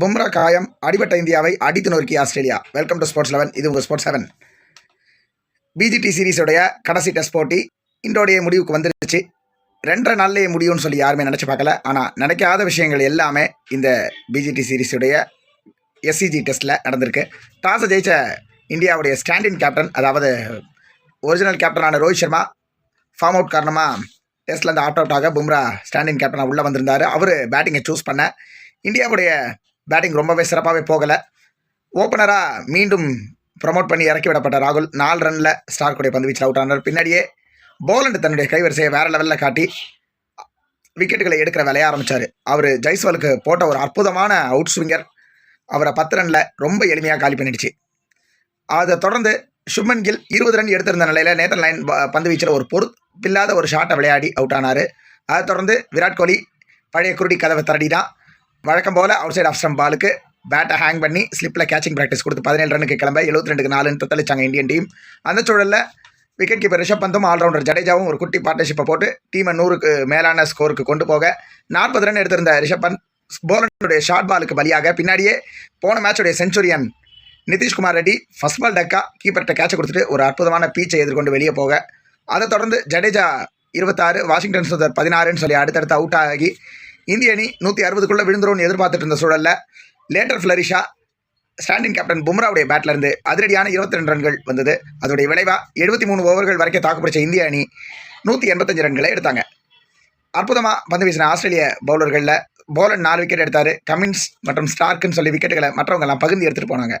பும்ரா காயம் அடிபட்ட இந்தியாவை அடித்து நோக்கி Australia. Welcome to sports eleven இது உங்கள் ஸ்போர்ட்ஸ் செவன் பிஜிடி சீரிஸோடைய கடைசி டெஸ்ட் போட்டி இன்றோடைய முடிவுக்கு வந்துருச்சு. ரெண்டரை நாள்லேயே முடியும்னு சொல்லி யாருமே நினச்சி பார்க்கல. ஆனால் நினைக்காத விஷயங்கள் எல்லாமே இந்த பிஜிடி சீரிஸுடைய எஸ்சிஜி டெஸ்ட்டில் நடந்திருக்கு. டாஸை ஜெயிச்ச இந்தியாவுடைய ஸ்டாண்டின் கேப்டன் அதாவது ஒரிஜினல் கேப்டனான ரோஹித் சர்மா ஃபார்ம் அவுட் காரணமாக டெஸ்ட்டில் அந்த ஆட் அவுட் ஆக பும்ரா ஸ்டாண்டின் கேப்டனாக உள்ளே வந்திருந்தார். அவர் பேட்டிங்கை சூஸ் பண்ண இந்தியாவுடைய பேட்டிங் ரொம்பவே சிறப்பாகவே போகலை. ஓப்பனராக மீண்டும் ப்ரமோட் பண்ணி இறக்கி விடப்பட்ட ராகுல் நாலு ரனில் ஸ்டார் கூடிய பந்து வீச்சில் அவுட் ஆனார். பின்னாடியே போலண்டு தன்னுடைய கைவரிசையை வேறு லெவலில் காட்டி விக்கெட்டுகளை எடுக்கிற வேலையை ஆரம்பித்தார் அவர் ஜெய்ஸ்வாலுக்கு போட்ட ஒரு அற்புதமான அவுட் ஸ்விங்கர் அவரை பத்து ரனில் ரொம்ப எளிமையாக காலி பண்ணிடுச்சு. அதை தொடர்ந்து சுப்மன் கில் இருபது ரன் எடுத்திருந்த நிலையில் நேத்தன் லைன் பந்து வீச்சில் ஒரு பொறுப்பில்லாத ஒரு ஷாட்டை விளையாடி அவுட் ஆனார். அதை தொடர்ந்து விராட் கோலி பழைய குருடி கதவை தரடி தான் வழக்கம் போல் அவுட் சைட் ஆஃப் ஸ்டம் பாலுக்கு பேட்டை ஹேங் பண்ணி ஸ்லிப்பில் கேச்சிங் ப்ராக்டிஸ் கொடுத்து பதினேழு ரனுக்கு கிளம்ப எழுபத்தி ரெண்டுக்கு நாலுன்னு தத்தளிச்சாங்க இந்தியன் டீம் அந்த சூழலில் விக்கெட் கீப்பர் ரிஷப் பந்தும் ஆல்ரவுண்டர் ஜடேஜாவும் ஒரு குட்டி பார்ட்னர்ஷிப்பை போட்டு டீமை நூறுக்கு மேலான ஸ்கோருக்கு கொண்டு போக நாற்பது ரன் எடுத்திருந்த ரிஷப் பந்த் போலனுடைய ஷார்ட் பாலுக்கு பலியாக பின்னாடியே போன மேட்சுடைய centurion Nitish Kumar Reddy first ball டக்கா கீப்பர்கிட்ட கேட்சை கொடுத்துட்டு ஒரு அற்புதமான பீச்சை எதிர்கொண்டு வெளியே போக. அதை தொடர்ந்து ஜடேஜா இருபத்தாறு வாஷிங்டன் சுந்தர் பதினாறுன்னு சொல்லி அடுத்தடுத்து அவுட் ஆகி இந்திய அணி நூற்றி அறுபதுக்குள்ளே விழுந்துரும்னு எதிர்பார்த்துட்டு இருந்த சூழலில். லேட்டர் ஃப்ளரிஷா ஸ்டாண்டிங் கேப்டன் பும்ராவுடைய பேட்லேருந்து அதிரடியான இருபத்தி ரெண்டு ரன்கள் வந்தது. அதோடைய விளைவாக எழுபத்தி மூணு ஓவர்கள் வரைக்கும் தாக்குப்பிடிச்ச இந்திய அணி நூற்றி எண்பத்தஞ்சு ரன்களை எடுத்தாங்க. அற்புதமாக பந்து வீசின ஆஸ்திரேலிய பவுலர்களில் போலன் நாலு விக்கெட் எடுத்தார். கமின்ஸ் மற்றும் ஸ்டார்க்குன்னு சொல்லி விக்கெட்டுகளை மற்றவங்கெல்லாம் பகுந்து எடுத்துகிட்டு போனாங்க.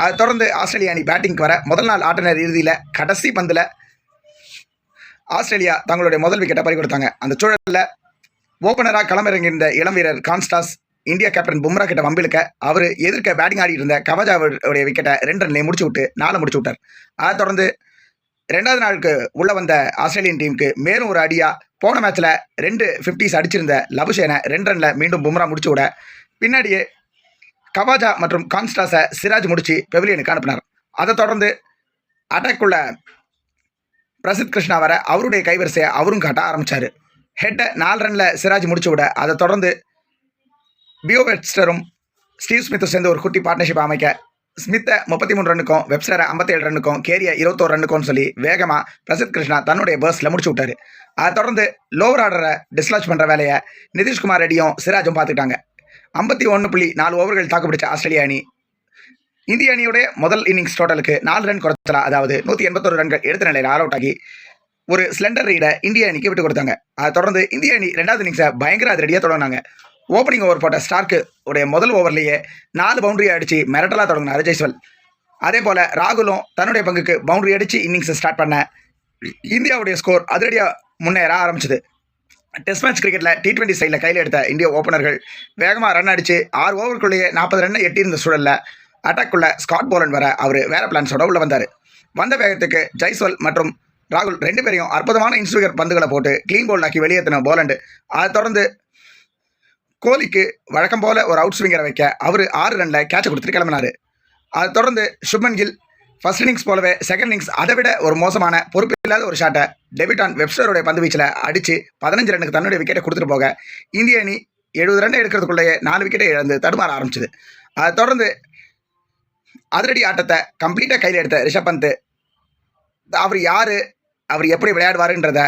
அதை தொடர்ந்து ஆஸ்திரேலிய அணி பேட்டிங்க்கு வர முதல் நாள் ஆட்டனர் இறுதியில் கடைசி பந்தில் ஆஸ்திரேலியா தங்களுடைய முதல் விக்கெட்டை பறி கொடுத்தாங்க அந்த சூழலில் ஓப்பனராக களமிறங்கியிருந்த இளம் வீரர் கான்ஸ்டாஸ் இந்தியா கேப்டன் பும்ரா கிட்ட வம்பிழுக்க அவர் எதிர்க்க பேட்டிங் ஆடிட்டு இருந்த கவஜாவுடைய விக்கெட்டை ரெண்டு ரன்லேயே முடிச்சு விட்டு நாலு முடிச்சு விட்டார் அதை தொடர்ந்து ரெண்டாவது நாளுக்கு உள்ள வந்த ஆஸ்திரேலியன் டீமுக்கு மேலும் ஒரு அடியாக போன மேட்ச்சில் ரெண்டு ஃபிஃப்டிஸ் அடிச்சிருந்த லபுசேனை ரெண்டு ரனில் மீண்டும் பும்ரா முடிச்சு விட பின்னாடியே கவாஜா மற்றும் கான்ஸ்டாஸை சிராஜ் முடிச்சு பெவிலியனுக்கு அனுப்பினார். அதை தொடர்ந்து அட்டாக்குள்ள பிரசித் கிருஷ்ணா வர அவருடைய கைவரிசையை அவரும் காட்ட ஆரம்பித்தார் ஹெட்டை நாலு ரனில் சிராஜ் முடிச்சு விட. அதை தொடர்ந்து பியோ வெட்ஸ்டரும் ஸ்டீவ் ஸ்மித்தும் சேர்ந்து ஒரு குட்டி பார்ட்னர்ஷிப் அமைக்க. ஸ்மித்தை முப்பத்தி மூணு ரன்னுக்கும் வெப்ஸ்டரை ஐம்பத்தேழு ரன்னுக்கும் கேரிய இருபத்தோரு ரன்னுக்கும் சொல்லி வேகமாக பிரசித் கிருஷ்ணா தன்னுடைய பர்ஸில் முடிச்சு விட்டாரு. அதை தொடர்ந்து லோவர் ஆர்டரை டிஸ்லாச் பண்ணுற வேலையை நிதிஷ்குமார் ரெட்டியும் சிராஜும் பார்த்துக்கிட்டாங்க. ஐம்பத்தி ஒன்று புள்ளி நாலு ஓவர்கள் தாக்குப்பிடிச்ச ஆஸ்திரேலிய அணி. இந்திய அணியுடைய முதல் இன்னிங்ஸ் டோட்டலுக்கு நாலு ரன் குறைச்சலா அதாவது நூற்றி எண்பத்தொரு ரன்கள் எடுத்த நிலையில் ஆல் அவுட் ஆகி ஒரு ஸ்லெண்டர் ரீடை இந்திய அணிக்கு விட்டு கொடுத்தாங்க. அதை தொடர்ந்து இந்திய அணி ரெண்டாவது இன்னிங்ஸை பயங்கர அதிரடியாக தொடங்கினாங்க. ஓப்பனிங் ஓவர் போட்ட ஸ்டார்க்கு உடைய முதல் ஓவர்லேயே நாலு பவுண்டரி அடித்து மிரட்டலாக தொடங்கினார் ஜெய்ஸ்வல். அதே போல் ராகுலும் தன்னுடைய பங்குக்கு பவுண்டரி அடித்து இன்னிங்ஸை ஸ்டார்ட் பண்ண இந்தியாவுடைய ஸ்கோர் அதிரடியாக முன்னேற ஆரம்பிச்சது. டெஸ்ட் மேட்ச் கிரிக்கெட்டில் டி டுவெண்ட்டி சைடில் கையில் எடுத்த இந்திய ஓப்பனர்கள் வேகமாக ரன் அடித்து ஆறு ஓவருக்குள்ளேயே நாற்பது ரன் எட்டியிருந்த சூழலில் அட்டாக்குள்ள ஸ்காட் போலன் வர அவர் வேற பிளான்ஸோட உள்ளே வந்தார். வந்த வேகத்துக்கு ஜெய்ஸ்வல் மற்றும் ராகுல் ரெண்டு பேரையும் அற்புதமான இன்ஸ்விகர் பந்துகளை போட்டு க்ளீன் போல் நாக்கி வெளியேற்றின போலண்டு. அதை தொடர்ந்து கோலிக்கு வழக்கம் போல் ஒரு அவுட் ஸ்விங்கரை வைக்க அவர் ஆறு ரனில் கேட்சை கொடுத்துட்டு கிளம்பினார். அதை தொடர்ந்து சுப்மன் கில் ஃபர்ஸ்ட் இன்னிங்ஸ் போலவே செகண்ட் இன்னிங்ஸ் அதை விட ஒரு மோசமான பொறுப்பு இல்லாத ஒரு ஷாட்டை டெபிட்டான் வெப்ஸ்டருடைய பந்து வீச்சில் அடித்து பதினஞ்சு ரன்னுக்கு தன்னுடைய விக்கெட்டை கொடுத்துட்டு போக இந்திய அணி எழுபது ரன் எடுக்கிறதுக்குள்ளேயே நாலு விக்கெட்டை இழந்து தடுமாற ஆரம்பிச்சது. அதை தொடர்ந்து அதிரடி ஆட்டத்தை கம்ப்ளீட்டாக கையில் எடுத்த ரிஷப் பந்த் அவர் யார்? அவர் எப்படி விளையாடுவாருன்றத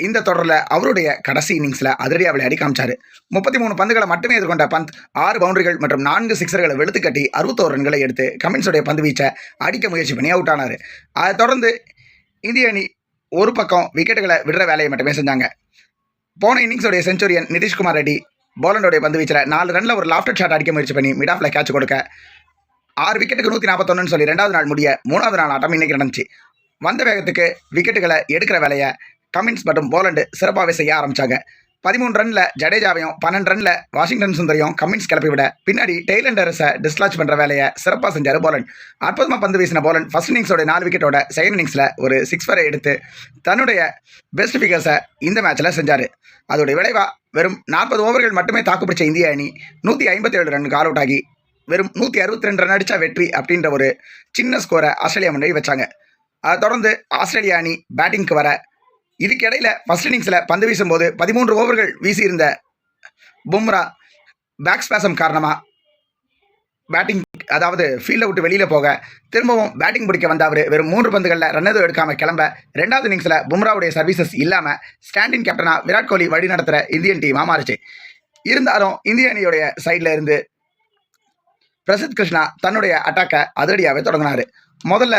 இந்த தொடரில் அவருடைய கடைசி இன்னிங்ஸில் அதிரடியாக விளையாடி காமிச்சார். முப்பத்தி மூணு பந்துகளை மட்டுமே எதிர்கொண்ட பந்த் ஆறு பவுண்டரிகள் மற்றும் நான்கு சிக்ஸர்களை வெளுத்து கட்டி அறுபத்தோரு ரன்களை எடுத்து கமின்ஸுடைய பந்து வீச்சை அடிக்க முயற்சி பண்ணி அவுட் ஆனார். அதை தொடர்ந்து இந்திய அணி ஒரு பக்கம் விக்கெட்டுகளை விடுற வேலையை மட்டுமே செஞ்சாங்க. போன இன்னிங்ஸோடைய செஞ்சுரியன் நிதிஷ்குமார் ரெட்டி போலண்டோடைய பந்து வீச்சில் நாலு ரனில் ஒரு லாஃப்டர் ஷாட் அடிக்க முயற்சி பண்ணி மிட் ஆஃபில் கேட்ச் கொடுக்க ஆறு விக்கெட்டுக்கு நூற்றி நாற்பத்தொன்னு சொல்லி ரெண்டாவது நாள் முடிய மூணாவது நாள் ஆட்டம் இன்றைக்கி நடந்துச்சு. வந்த வேகத்துக்கு விக்கெட்டுகளை எடுக்கிற வேலையை கமின்ஸ் மற்றும் போலண்டு சிறப்பாகவே செய்ய ஆரம்பித்தாங்க பதிமூணு ரனில் ஜடேஜாவையும் பன்னெண்டு ரனில் வாஷிங்டன் சுந்தரையும் கமின்ஸ் கிளப்பி விட பின்னாடி டெய்லண்டர்ஸை டிஸ்லாச் பண்ணுற வேலையை சிறப்பாக செஞ்சார் போலன் அற்புதமாக பந்து வீசின போலண்ட் ஃபர்ஸ்ட் இன்னிங்ஸோட நாலு விக்கெட்டோட செகண்ட் இன்னிங்ஸில் ஒரு சிக்ஸ் வரை எடுத்து தன்னுடைய பெஸ்ட் ஃபிகர்ஸை இந்த மேட்ச்சில் செஞ்சார். அதோடைய விளைவாக வெறும் நாற்பது ஓவர்கள் மட்டுமே தாக்குப்பிடிச்ச இந்திய அணி நூற்றி ஐம்பத்தேழு ரன்னுக்கு ஆல் அவுட் ஆகி வெறும் நூற்றி அறுபத்தி ரெண்டு ரன் அடித்தா வெற்றி அப்படின்ற ஒரு சின்ன ஸ்கோரை ஆஸ்திரேலியா முன்னாடி வச்சாங்க. அதை தொடர்ந்து ஆஸ்திரேலியா அணி பேட்டிங்க்கு வர. இதுக்கிடையில் ஃபஸ்ட் இன்னிங்ஸில் பந்து வீசும்போது பதிமூன்று ஓவர்கள் வீசியிருந்த பும்ரா பேக் ஸ்பேசம் காரணமாக பேட்டிங் அதாவது ஃபீல்டை விட்டு வெளியில் போக திரும்பவும் பேட்டிங் பிடிக்க வந்த அவர் வெறும் மூன்று பந்துகளில் ரன் எதுவும் எடுக்காமல் கிளம்ப ரெண்டாவது இன்னிங்ஸில் பும்ராவுடைய சர்வீசஸ் இல்லாமல் ஸ்டாண்டின் கேப்டனாக விராட் கோலி வழி நடத்துகிற இந்தியன் டீமாக மாறிச்சு இருந்தாலும் இந்திய அணியுடைய சைடில் இருந்து பிரசித் கிருஷ்ணா தன்னுடைய அட்டாக்கை அதிரடியாகவே தொடங்கினார். முதல்ல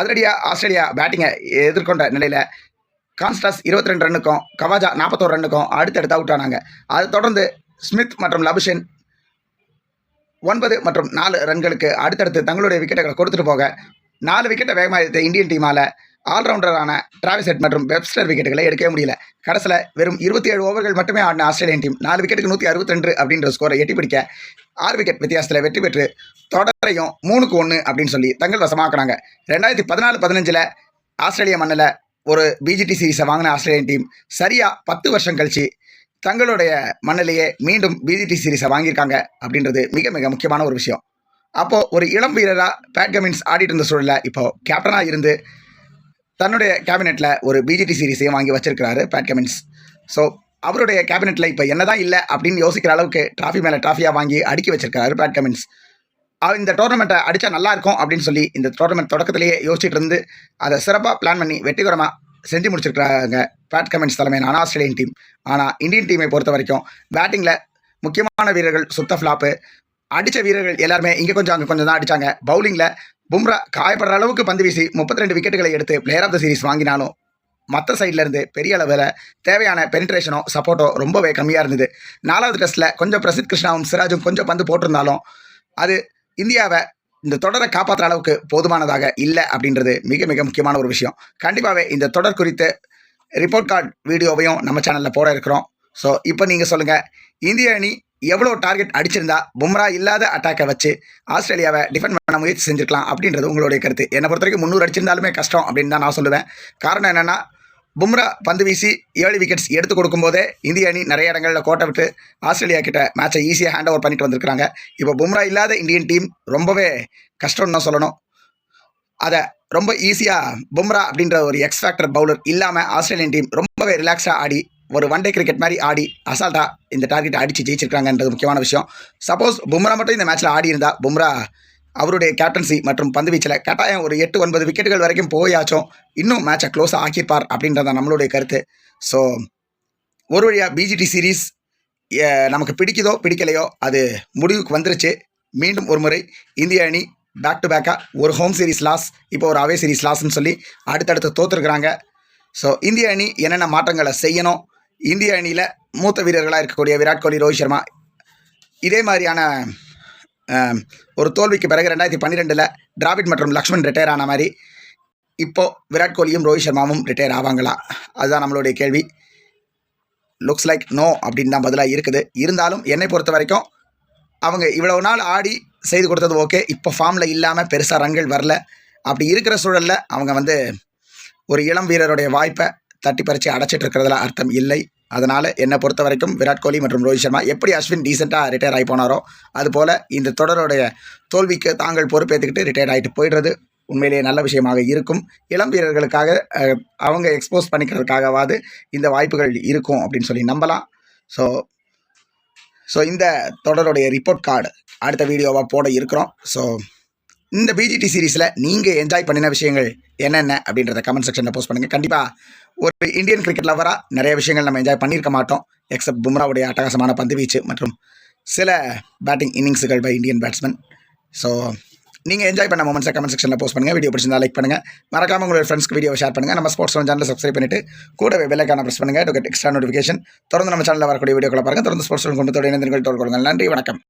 அதிரடியாக ஆஸ்திரேலியா பேட்டிங்கை எதிர்கொண்ட நிலையில் கான்ஸ்டாஸ் இருபத்தி ரெண்டு ரன்னுக்கும் கவாஜா நாற்பத்தோரு ரன்னுக்கும் அடுத்தடுத்து அவுட் ஆனாங்க. அதை தொடர்ந்து ஸ்மித் மற்றும் லபுஷன் ஒன்பது மற்றும் நாலு ரன்களுக்கு அடுத்தடுத்து தங்களுடைய விக்கெட்டுகளை கொடுத்துட்டு போக நாலு விக்கெட்டை வேகமாக எடுத்த இந்தியன் டீமால் ஆல்ரவுண்டரான டிராவிஸ் ஹெட் மற்றும் வெப்ஸ்டர் விக்கெட்டுகளை எடுக்கவே முடியல. கடைசியில் வெறும் இருபத்தி ஏழு ஓவர்கள் மட்டுமே ஆடின ஆஸ்திரேலியன் டீம் நாலு விக்கெட்டுக்கு நூற்றி அறுபத்தி ரெண்டு அப்படின்ற ஸ்கோரை எட்டி பிடிக்க ஆறு விக்கெட் வித்தியாசத்தில் வெற்றி பெற்று தொடரையும் மூணுக்கு ஒன்று அப்படின்னு சொல்லி தங்கள் வசமாக்குறாங்க. ரெண்டாயிரத்தி பதினாலு பதினஞ்சில் ஆஸ்திரேலிய மண்ணில் ஒரு பிஜிடி சீரிஸை வாங்கின ஆஸ்திரேலியன் டீம் சரியாக பத்து வருஷம் கழிச்சு தங்களுடைய மண்ணிலேயே மீண்டும் பிஜிடி சீரீஸை வாங்கியிருக்காங்க அப்படின்றது மிக மிக முக்கியமான ஒரு விஷயம். அப்போது ஒரு இளம் வீரராக பேட் கமின்ஸ் ஆடிட்டு இருந்த சூழலில் இப்போது கேப்டனாக இருந்து தன்னுடைய கேபினெட்டில் ஒரு பிஜிடி சீரிஸையும் வாங்கி வச்சிருக்கிறாரு பேட் கமின்ஸ் ஸோ அவருடைய கேபினெட்டில் இப்போ என்னதான் இல்லை அப்படின்னு யோசிக்கிற அளவுக்கு ட்ராஃபி மேலே ட்ராஃபியாக வாங்கி அடுக்கி வச்சிருக்காரு பேட் கமின்ஸ் இந்த டோர்னமெண்ட்டை அடித்தா நல்லா இருக்கும் அப்படின்னு சொல்லி இந்த டோர்னமெண்ட் தொடக்கத்திலேயே யோசிச்சுட்டு இருந்து அதை சிறப்பாக பிளான் பண்ணி வெற்றிகரமாக செஞ்சு முடிச்சிருக்கிறாங்க பேட் கமெண்ட்ஸ் தலைமையான ஆஸ்திரேலியன் டீம் ஆனால் இந்தியன் டீமை பொறுத்த வரைக்கும் பேட்டிங்கில் முக்கியமான வீரர்கள் சுத்த ஃப்ளாப்பு அடித்த வீரர்கள் எல்லாருமே இங்கே கொஞ்சம் அங்கே கொஞ்சம் தான் அடித்தாங்க பவுலிங்கில் பும்ரா காயப்படுற அளவுக்கு பந்து வீசி முப்பத்தி ரெண்டு விக்கெட்டுகளை எடுத்து பிளேயர் ஆஃப் த சீரிஸ் வாங்கினாலும் மற்ற சைட்லேருந்து பெரிய அளவில் தேவையான பெனிட்ரேஷனோ சப்போர்ட்டோ ரொம்பவே கம்மியாக இருந்தது. நாலாவது டெஸ்ட்டில் கொஞ்சம் பிரசித் கிருஷ்ணாவும் சிராஜும் கொஞ்சம் பந்து போட்டிருந்தாலும் அது இந்தியாவை இந்த தொடரை காப்பாற்றுற அளவுக்கு போதுமானதாக இல்லை அப்படின்றது மிக மிக முக்கியமான ஒரு விஷயம். கண்டிப்பாகவே இந்த தொடர் குறித்து ரிப்போர்ட் கார்டு வீடியோவையும் நம்ம சேனலில் போட இருக்கிறோம். ஸோ இப்போ நீங்கள் சொல்லுங்கள் இந்திய அணி எவ்வளோ டார்கெட் அடிச்சிருந்தா பும்ரா இல்லாத அட்டாக்கை வச்சு ஆஸ்திரேலியாவை டிஃபெண்ட் பண்ண முயற்சி செஞ்சுருக்கலாம் அப்படின்றது உங்களுடைய கருத்து. என்னை பொறுத்த வரைக்கும் முந்நூறு அடிச்சிருந்தாலுமே கஷ்டம் அப்படின்னு தான் நான் சொல்லுவேன். காரணம் என்னென்னா பும்ரா பந்து வீசி ஏழு விக்கெட்ஸ் எடுத்து கொடுக்கும்போதே இந்திய அணி நிறைய இடங்களில் கோட்டை விட்டு ஆஸ்திரேலியா கிட்ட மேட்சை ஈஸியாக ஹேண்ட் ஓவர் பண்ணிட்டு வந்திருக்காங்க இப்போ பும்ரா இல்லாத இந்தியன் டீம் ரொம்பவே கஷ்டம்னு தான் சொல்லணும். அதை ரொம்ப ஈஸியாக பும்ரா அப்படின்ற ஒரு எக்ஸ் ஃபேக்டர் பவுலர் இல்லாமல் ஆஸ்திரேலியன் டீம் ரொம்பவே ரிலாக்ஸாக ஆடி ஒரு ஒன் டே கிரிக்கெட் மாதிரி ஆடி அசால்ட்டாக இந்த டார்கெட்டை அடித்து ஜெயிச்சிருக்காங்கன்றது முக்கியமான விஷயம். சப்போஸ் பும்ரா மட்டும் இந்த மேட்ச்சில் ஆடி இருந்தால் பும்ரா அவருடைய கேப்டன்சி மற்றும் பந்து வீச்சில் கட்டாயம் ஒரு எட்டு ஒன்பது விக்கெட்டுகள் வரைக்கும் போயாச்சும் இன்னும் மேட்சை க்ளோஸ் ஆக்கிப்பார் அப்படின்றத நம்மளுடைய கருத்து. ஸோ ஒரு வழியாக பிஜிடி சீரீஸ் நமக்கு பிடிக்குதோ பிடிக்கலையோ அது முடிவுக்கு வந்துருச்சு. மீண்டும் ஒரு முறை இந்திய அணி பேக் டு பேக்காக ஒரு ஹோம் சீரிஸ் லாஸ் இப்போ ஒரு அவே சீரிஸ் லாஸ்ன்னு சொல்லி அடுத்தடுத்து தோற்றுருக்குறாங்க ஸோ இந்திய அணி என்னென்ன மாற்றங்களை செய்யணும்? இந்திய அணியில் மூத்த வீரர்களாக இருக்கக்கூடிய விராட் கோலி ரோஹித் சர்மா இதே மாதிரியான ஒரு தோல்விக்கு பிறகு ரெண்டாயிரத்தி பன்னிரெண்டில் டிராவிட் மற்றும் லக்ஷ்மண் ரிட்டையர் ஆன மாதிரி இப்போது விராட் கோலியும் ரோஹித் சர்மாவும் ரிட்டையர் ஆவாங்களா? அதுதான் நம்மளுடைய கேள்வி. லுக்ஸ் லைக் நோ அப்படின்னு தான் பதிலாக இருக்குது. இருந்தாலும் என்னை பொறுத்த வரைக்கும் அவங்க இவ்வளவு நாள் ஆடி செய்து கொடுத்தது ஓகே இப்போ ஃபார்மில் இல்லாமல் பெருசாக ரன்கள் வரல. அப்படி இருக்கிற சூழலில் அவங்க வந்து ஒரு இளம் வீரருடைய வாய்ப்பை தட்டி பறித்து அடைச்சிட்டு இருக்கிறதுல அர்த்தம் இல்லை. அதனால் என்னை பொறுத்த வரைக்கும் விராட் கோலி மற்றும் ரோஹித் சர்மா எப்படி அஸ்வின் டீசெண்டாக ரிட்டையர் ஆகி போனாரோ அதுபோல் இந்த தொடருடைய தோல்விக்கு தாங்கள் பொறுப்பேற்றுக்கிட்டு ரிட்டையர் ஆகிட்டு போயிடுறது உண்மையிலேயே நல்ல விஷயமாக இருக்கும். இளம் வீரர்களுக்காக அவங்க எக்ஸ்போஸ் பண்ணிக்கிறதுக்காகவாது இந்த வாய்ப்புகள் இருக்கும் அப்படின்னு சொல்லி நம்பலாம். ஸோ ஸோ இந்த தொடருடைய ரிப்போர்ட் கார்டு அடுத்த வீடியோவாக போட இருக்கிறோம். ஸோ இந்த பிஜிடி சீரீஸில் நீங்கள் என்ஜாய் பண்ணின விஷயங்கள் என்னென்ன அப்படின்றத கமெண்ட் செக்ஷனில் போஸ்ட் பண்ணுங்கள் கண்டிப்பாக ஒரு இந்தியன் கிரிக்கெட் லவராக நிறைய விஷயங்கள் நம்ம என்ஜாய் பண்ணியிருக்க மாட்டோம் எக்ஸப்ட் பும்ராவுடைய அட்டகாசமான பந்து வீச்சு மற்றும் சில பேட்டிங் இன்னிங்ஸுகள் பை இந்தியன் பேட்ஸ்மேன் ஸோ நீங்கள் என்ஜாய் பண்ண மூமெண்ட்ஸை கமெண்ட் செக்ஷனில் போஸ்ட் பண்ணுங்கள் வீடியோ பிடிச்சிருந்தா லைக் பண்ணுங்கள் மறக்காமல் உங்களோட ஃப்ரெண்ட்ஸ்க்கு வீடியோ ஷேர் பண்ணுங்கள் நம்ம ஸ்போர்ட்ஸ் சேனலில் சப்ஸ்கிரைப் பண்ணிட்டு கூட பெல்லைக்கான ப்ரெஸ் பண்ணுங்கள் டு கெட் எக்ஸ்ட்ரா நோட்டிஃபிகேஷன் தொடர்ந்து நம்ம சேனலில் வரக்கூடிய வீடியோக்களை பாருங்கள் தொடர்ந்து ஸ்போர்ட்ஸ் குடும்பத்தோடு இணைந்து கொள்ளுங்கள். நன்றி. வணக்கம்.